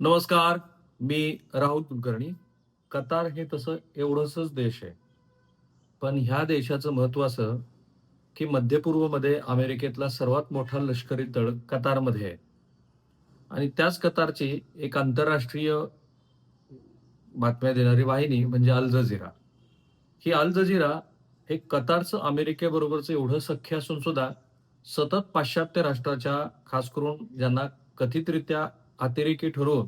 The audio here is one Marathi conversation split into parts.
नमस्कार मी राहुल कुलकर्णी. कतार हे तसं एवढंसच देश आहे. पण ह्या देशाचं महत्त्व असं की मध्य पूर्वमध्ये अमेरिकेतला सर्वात मोठा लष्करी तळ कतारमध्ये आहे. आणि त्याच कतारची एक आंतरराष्ट्रीय बातम्या देणारी वाहिनी म्हणजे अल जझिरा. ही अल जझिरा हे कतारचं अमेरिकेबरोबरचं एवढं सख्य असून सुद्धा सतत पाश्चात्य राष्ट्राच्या खास करून ज्यांना कथितरित्या अतिरेकी ठरवून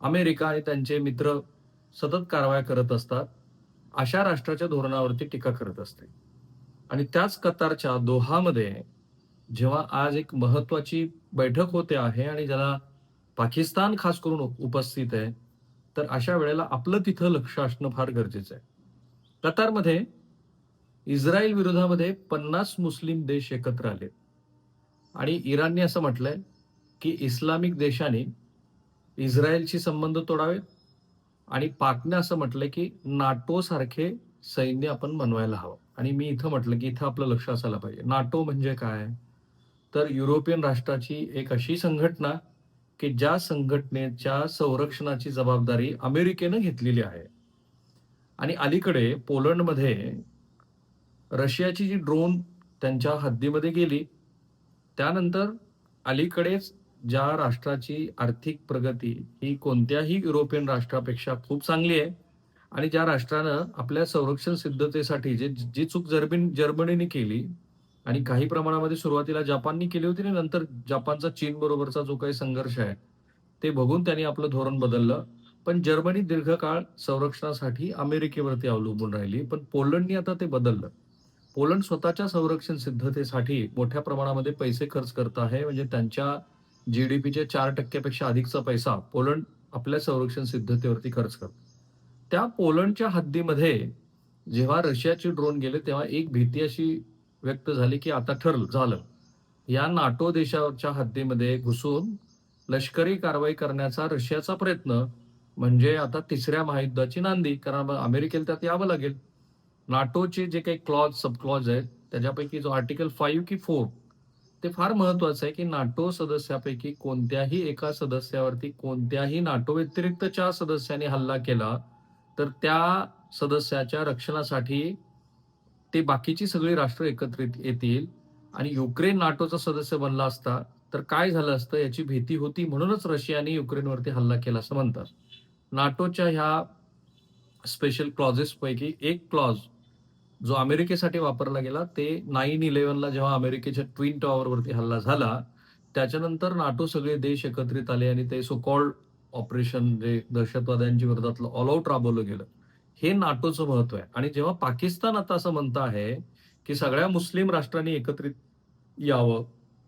अमेरिका आणि त्यांचे मित्र सतत कारवाया करत असतात अशा राष्ट्राच्या धोरणावरती टीका करत असते. आणि त्याच कतारच्या दोहामध्ये जेव्हा आज एक महत्वाची बैठक होते आहे आणि ज्याला पाकिस्तान खास करून उपस्थित आहे तर अशा वेळेला आपलं तिथं लक्ष असणं फार गरजेचं आहे. कतारमध्ये इस्रायल विरोधामध्ये पन्नास मुस्लिम देश एकत्र आले आणि इराणने असं म्हटलंय की इस्लामिक देशाने इस्रायलशी संबंध तोडावेत आणि पाकने असं म्हटलंय की नाटोसारखे सैन्य आपण बनवायला हवं. आणि मी इथं म्हटलं की इथं आपलं लक्ष असायला पाहिजे. नाटो म्हणजे काय? तर युरोपियन राष्ट्राची एक अशी संघटना की ज्या संघटनेच्या संरक्षणाची जबाबदारी अमेरिकेनं घेतलेली आहे. आणि अलीकडे पोलंडमध्ये रशियाची जी ड्रोन त्यांच्या हद्दीमध्ये गेली त्यानंतर अलीकडेच ज्या राष्ट्राची आर्थिक प्रगती ही कोणत्याही युरोपियन राष्ट्रापेक्षा खूप चांगली आहे आणि ज्या राष्ट्रानं आपल्या संरक्षण सिद्धतेसाठी जे जी चूक जर्मन जर्मनीने केली आणि काही प्रमाणामध्ये सुरुवातीला जपाननी केली होती आणि नंतर जपानचा चीन बरोबरचा जो काही संघर्ष आहे ते बघून त्यांनी आपलं धोरण बदललं. पण जर्मनी दीर्घकाळ संरक्षणासाठी अमेरिकेवरती अवलंबून राहिली पण पोलंडनी आता ते बदललं. पोलंड स्वतःच्या संरक्षण सिद्धतेसाठी मोठ्या प्रमाणामध्ये पैसे खर्च करत आहे म्हणजे त्यांच्या जी डी पीच्या चार टक्क्यापेक्षा अधिकचा पैसा पोलंड आपल्या संरक्षण सिद्धतेवरती खर्च करतो. त्या पोलंडच्या हद्दीमध्ये जेव्हा रशियाचे ड्रोन गेले तेव्हा एक भीती अशी व्यक्त झाली की आता ठरलं झालं. या नाटो देशाच्या हद्दीमध्ये घुसून लष्करी कारवाई करण्याचा रशियाचा प्रयत्न म्हणजे आता तिसऱ्या महायुद्धाची नांदी कारण अमेरिकेला त्यात यावं लागेल. नाटोचे जे काही क्लॉज सब क्लॉज आहेत त्याच्यापैकी जो आर्टिकल फाईव्ह की फोर ते फार महत्वाचं आहे की नाटो सदस्यापैकी कोणत्याही एका सदस्यावरती कोणत्याही नाटो व्यतिरिक्तच्या सदस्याने हल्ला केला तर त्या सदस्याच्या रक्षणासाठी ते बाकीची सगळी राष्ट्र एकत्रित येतील आणि युक्रेन नाटोचा सदस्य बनला असता तर काय झालं असतं याची भीती होती म्हणूनच रशियाने युक्रेनवरती हल्ला केला असं म्हणतात. नाटोच्या ह्या स्पेशल क्लॉजेसपैकी एक क्लॉज जो अमेरिकेसाठी वापरला गेला ते नाईन इलेव्हनला जेव्हा अमेरिकेच्या ट्विन टॉवरवरती हल्ला झाला त्याच्यानंतर नाटो सगळे देश एकत्रित आले आणि ते सो कॉल्ड ऑपरेशन जे दहशतवाद्यांच्या विरोधातलं ऑल आऊट राबवलं गेलं. हे नाटोचं महत्त्व आहे. आणि जेव्हा पाकिस्तान आता असं म्हणत आहे की सगळ्या मुस्लिम राष्ट्रांनी एकत्रित यावं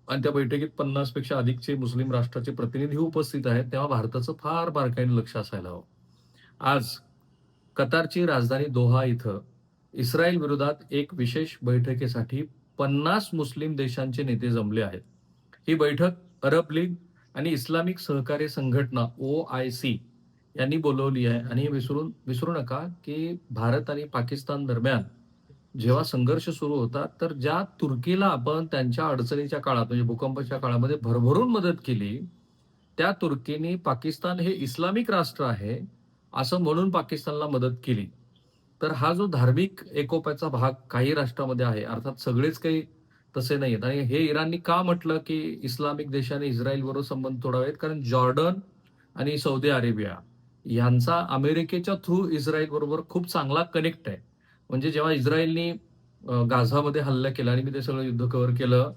आणि त्या बैठकीत पन्नासपेक्षा अधिकचे मुस्लिम राष्ट्राचे प्रतिनिधी उपस्थित आहेत तेव्हा भारताचं फार बारकाईने लक्ष असायला हवं. आज कतारची राजधानी दोहा इथं इस्रायल विरोधात एक विशेष बैठकीसाठी पन्नास मुस्लिम देशांचे नेते जमले आहेत. ही बैठक अरब लीग आणि इस्लामिक सहकार्य संघटना ओ आय सी यांनी बोलवली आहे. आणि हे विसरून विसरू नका की भारत आणि पाकिस्तान दरम्यान जेव्हा संघर्ष सुरू होता तर ज्या तुर्कीला आपण त्यांच्या अडचणीच्या काळात म्हणजे भूकंपाच्या काळामध्ये भरभरून मदत केली त्या तुर्कीने पाकिस्तान हे इस्लामिक राष्ट्र आहे असं म्हणून पाकिस्तानला मदत केली. तर हा जो धार्मिक एकोप्याचा भाग काही राष्ट्रामध्ये आहे अर्थात सगळेच काही तसे नाहीत आणि हे इराणनी का म्हटलं की इस्लामिक देशाने इस्रायल बरोबर संबंध तोडावेत? कारण जॉर्डन आणि सौदी अरेबिया यांचा अमेरिकेच्या थ्रू इस्रायल बरोबर खूप चांगला कनेक्ट आहे. म्हणजे जेव्हा इस्रायलनी गाझामध्ये हल्ला केला आणि मी ते सगळं युद्ध कव्हर केलं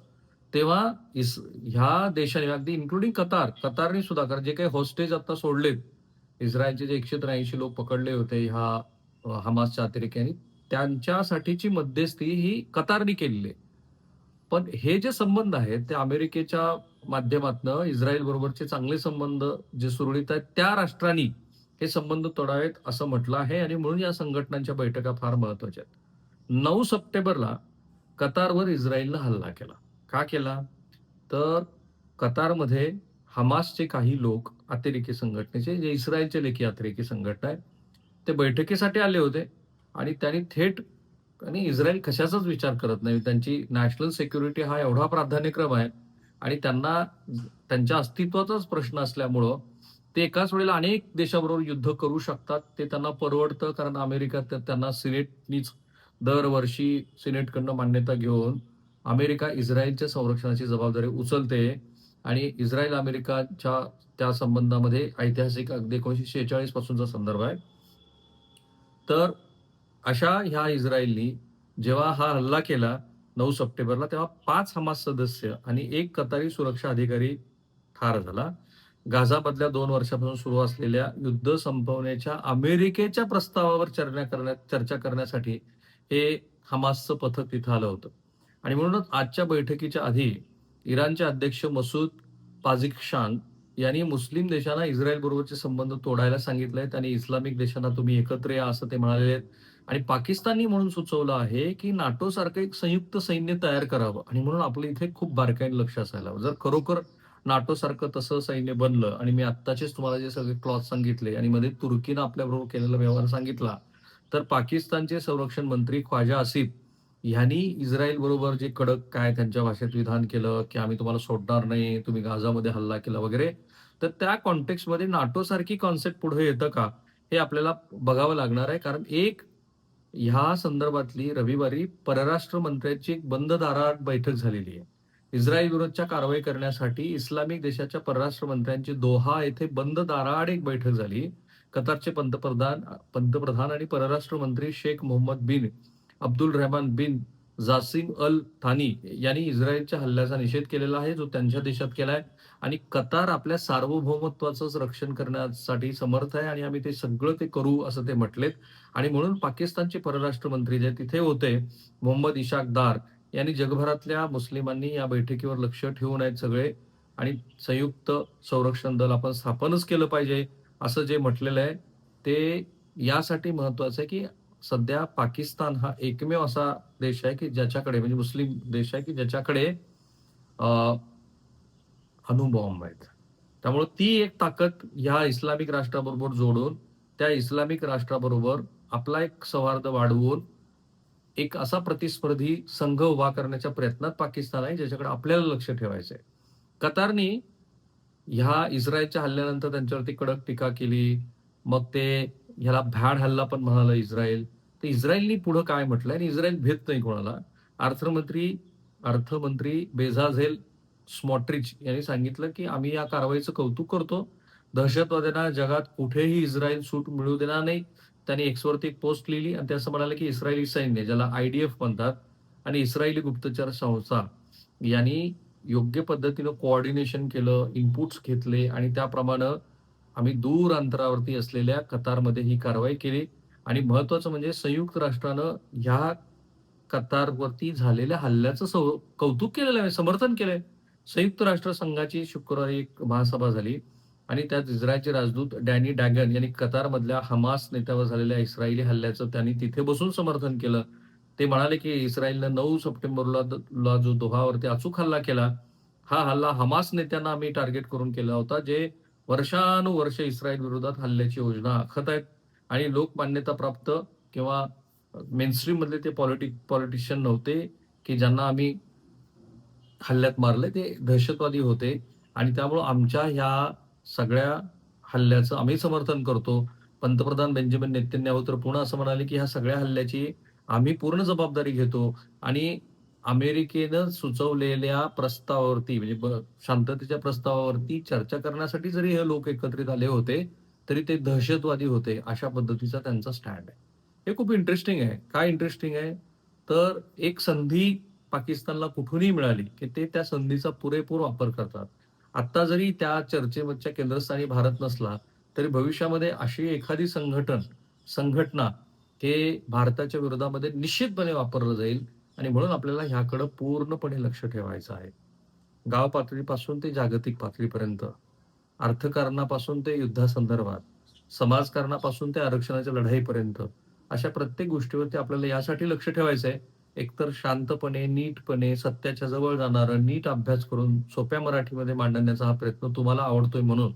तेव्हा इस ह्या देशाने अगदी इन्क्लुडिंग कतार कतारने सुद्धा कारण जे काही होस्टेज आता सोडलेत इस्रायलचे जे एकशे त्र्याऐंशी लोक पकडले होते ह्या हमासच्या अतिरेक्यांनी त्यांच्यासाठीची मध्यस्थी ही कतारने केलेली आहे. पण हे जे संबंध आहेत ते अमेरिकेच्या माध्यमातनं इस्रायल बरोबरचे चांगले संबंध जे सुरळीत आहेत त्या राष्ट्रांनी हे संबंध तोडावेत असं म्हटलं आहे आणि म्हणून या संघटनांच्या बैठका फार महत्त्वाच्या आहेत. नऊ सप्टेंबरला कतारवर इस्रायलनं हल्ला केला. का केला? तर कतारमध्ये हमासचे काही लोक अतिरेकी संघटनेचे जे इस्रायलचे लेखी अतिरेकी संघटना आहे ते बैठकीसाठी आले होते आणि त्यांनी थेट आणि इस्रायल कशाचाच विचार करत नाही. त्यांची नॅशनल सिक्युरिटी हा एवढा प्राधान्यक्रम आहे आणि त्यांना त्यांच्या अस्तित्वाचाच प्रश्न असल्यामुळं ते एकाच वेळेला अनेक देशाबरोबर युद्ध करू शकतात. ते त्यांना परवडतं कारण अमेरिका तर त्यांना सिनेटनीच दरवर्षी सिनेटकडनं मान्यता घेऊन अमेरिका इस्रायलच्या संरक्षणाची जबाबदारी उचलते आणि इस्रायल अमेरिकाच्या त्या संबंधामध्ये ऐतिहासिक अगदी एकोणीसशे शेहेचाळीस पासूनचा संदर्भ आहे. तर अशा ह्या इस्रायलनी जेव्हा हा हल्ला केला नऊ सप्टेंबरला तेव्हा पाच हमास सदस्य आणि एक कतारी सुरक्षा अधिकारी ठार झाला. गाझामधल्या दोन वर्षापासून सुरू असलेल्या युद्ध संपवण्याच्या अमेरिकेच्या प्रस्तावावर चर्चा करण्यात चर्चा करण्यासाठी हे हमासचं पथक तिथं आलं होतं. आणि म्हणूनच आजच्या बैठकीच्या आधी इराणचे अध्यक्ष मसूद पाझिकशान यांनी मुस्लिम देशांना इस्रायल बरोबरचे संबंध तोडायला सांगितले आहेत आणि इस्लामिक देशांना तुम्ही एकत्र या असं ते म्हणाले आहेत. आणि पाकिस्ताननी म्हणून सुचवलं आहे की नाटो सारखं एक संयुक्त सैन्य तयार करावं. आणि म्हणून आपलं इथे खूप बारकाईने लक्ष असायला हवं. जर खरोखर नाटो सारखं तसं सैन्य बनलं आणि मी आत्ताचेच तुम्हाला जे सगळे क्लॉथ सांगितले आणि मध्ये तुर्कीनं आपल्याबरोबर केलेला व्यवहार सांगितला तर पाकिस्तानचे संरक्षण मंत्री ख्वाजा आसिफ ह्यांनी इस्रायल बरोबर जे कडक काय त्यांच्या भाषेत विधान केलं की आम्ही तुम्हाला सोडणार नाही तुम्ही गाझामध्ये हल्ला केला वगैरे तर त्या कॉन्टेक्स्टमध्ये नाटो सारखी कॉन्सेप्ट पुढे येतं का? हे आपल्याला बघावं लागणार आहे. कारण एक ह्या संदर्भातली रविवारी परराष्ट्र मंत्र्यांची एक बंद दारात बैठक झालेली आहे. इस्रायल विरोधच्या कारवाई करण्यासाठी इस्लामिक देशाच्या परराष्ट्र मंत्र्यांची दोहा येथे बंद दाराआड एक बैठक झाली. कतारचे पंतप्रधान पंतप्रधान आणि परराष्ट्र मंत्री शेख मोहम्मद बिन अब्दुल रहमान बिन जासिम अल थानी यांनी इस्रायलच्या हल्ल्याचा निषेध केलेला आहे जो त्यांच्या देशात केलाय. आणि कतार आपल्या सार्वभौमत्वाचं रक्षण करण्यासाठी समर्थ आहे आणि आम्ही ते सगळं ते करू असं ते म्हटलेत. आणि म्हणून पाकिस्तानचे परराष्ट्र मंत्री जे तिथे होते मोहम्मद इशाक दार यांनी जगभरातल्या मुस्लिमांनी या बैठकीवर लक्ष ठेवून आहेत सगळे. आणि संयुक्त संरक्षण दल आपण स्थापनच केलं पाहिजे असं जे म्हटलेलं आहे ते यासाठी महत्वाचं आहे की सध्या पाकिस्तान हा एकमेव असा देश आहे की ज्याच्याकडे म्हणजे मुस्लिम देश आहे की ज्याच्याकडे अं, अणुबॉम्ब आहेत. त्यामुळे ती एक ताकद ह्या इस्लामिक राष्ट्राबरोबर जोडून त्या इस्लामिक राष्ट्राबरोबर आपला एक सौहार्द वाढवून एक असा प्रतिस्पर्धी संघ उभा करण्याच्या प्रयत्नात पाकिस्तान आहे ज्याच्याकडे आपल्याला लक्ष ठेवायचं आहे कतारनी ह्या इस्रायलच्या हल्ल्यानंतर त्यांच्यावरती कडक टीका केली. मग ते ह्याला भॅड हल्ला पण म्हणाला इस्रायल. तर इस्रायलनी पुढं काय म्हटलं? आणि इस्रायल भेट नाही कोणाला. अर्थमंत्री अर्थमंत्री बेझाझेल स्मॉट्रिच यांनी सांगितलं की आम्ही या कारवाईचं कौतुक करतो. दहशतवाद्यांना जगात कुठेही इस्रायल सूट मिळू देणार नाही. त्यांनी एक्सवरती एक पोस्ट लिहिली आणि ते असं म्हणाले की इस्रायली सैन्य ज्याला आय डी एफ म्हणतात आणि इस्रायली गुप्तचर संस्था यांनी योग्य पद्धतीनं कोऑर्डिनेशन केलं इनपुट्स घेतले आणि त्याप्रमाणे आम्ही दूर अंतरावरती असलेल्या कतारमध्ये ही कारवाई केली. आणि महत्वाचं म्हणजे संयुक्त राष्ट्रानं ह्या कतारवरती झालेल्या हल्ल्याचं सौ- कौतुक केलेलं आहे समर्थन केलंय. संयुक्त राष्ट्र संघाची शुक्रवारी एक महासभा झाली आणि त्यात इस्रायलचे राजदूत डॅनी डॅगन यांनी कतारमधल्या हमास नेत्यावर झालेल्या इस्रायली हल्ल्याचं त्यांनी तिथे बसून समर्थन केलं. ते म्हणाले की इस्रायलनं नऊ सप्टेंबरला जो दोहावरती अचूक हल्ला केला हा हल्ला हमास नेत्यांना आम्ही टार्गेट करून केला होता जे वर्षानुवर्ष इस्रायल विरोधात हल्ल्याची योजना आखत आहेत. आणि लोकमान्यता प्राप्त किंवा मेनस्ट्रीम मधले ते पॉलिटिक पॉलिटिशियन नव्हते की ज्यांना आम्ही हल्ल्यात मारले ते दहशतवादी होते. आणि त्यामुळं आमच्या ह्या सगळ्या हल्ल्याचं आम्ही समर्थन करतो. पंतप्रधान बेंजामिन नेतन्याहू तर पुन्हा असं म्हणाले की ह्या सगळ्या हल्ल्याची आम्ही पूर्ण जबाबदारी घेतो. आणि अमेरिकेनं सुचवलेल्या प्रस्तावावरती म्हणजे शांततेच्या प्रस्तावावरती चर्चा करण्यासाठी जरी हे लोक एकत्रित आले होते तरी ते दहशतवादी होते अशा पद्धतीचा त्यांचा स्टँड आहे. हे खूप इंटरेस्टिंग आहे. काय इंटरेस्टिंग आहे? तर एक संधी पाकिस्तानला कुठूनही मिळाली की ते त्या संधीचा पुरेपूर वापर करतात. आता जरी त्या चर्चेवरच्या केंद्रस्थानी भारत नसला तरी भविष्यामध्ये अशी एखादी संघटन संघटना हे भारताच्या विरोधामध्ये निश्चितपणे वापरलं जाईल आणि म्हणून आपल्याला ह्याकडं पूर्णपणे लक्ष ठेवायचं आहे. गाव पातळीपासून ते जागतिक पातळीपर्यंत. अर्थकारणापासून ते युद्धासंदर्भात समाजकारणापासून ते आरक्षणाच्या लढाईपर्यंत अशा प्रत्येक गोष्टीवरती आपल्याला यासाठी लक्ष ठेवायचं आहे एकतर शांतपणे नीटपणे सत्याच्या जवळ जाणारं नीट अभ्यास करून सोप्या मराठीमध्ये मांडण्याचा हा प्रयत्न तुम्हाला आवडतोय म्हणून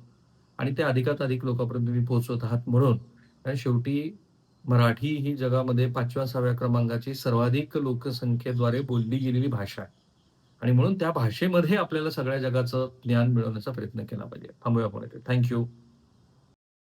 आणि ते अधिकात अधिक लोकांपर्यंत तुम्ही पोहोचवत आहात म्हणून आणि शेवटी मराठी ही जगामध्ये पाचव्या सहाव्या क्रमांकाची सर्वाधिक लोकसंख्येद्वारे बोलली गेलेली भाषा आहे. आणि म्हणून त्या भाषेमध्ये आपल्याला सगळ्या जगाचं ज्ञान मिळवण्याचा प्रयत्न केला पाहिजे. थांबूया आपण थँक्यू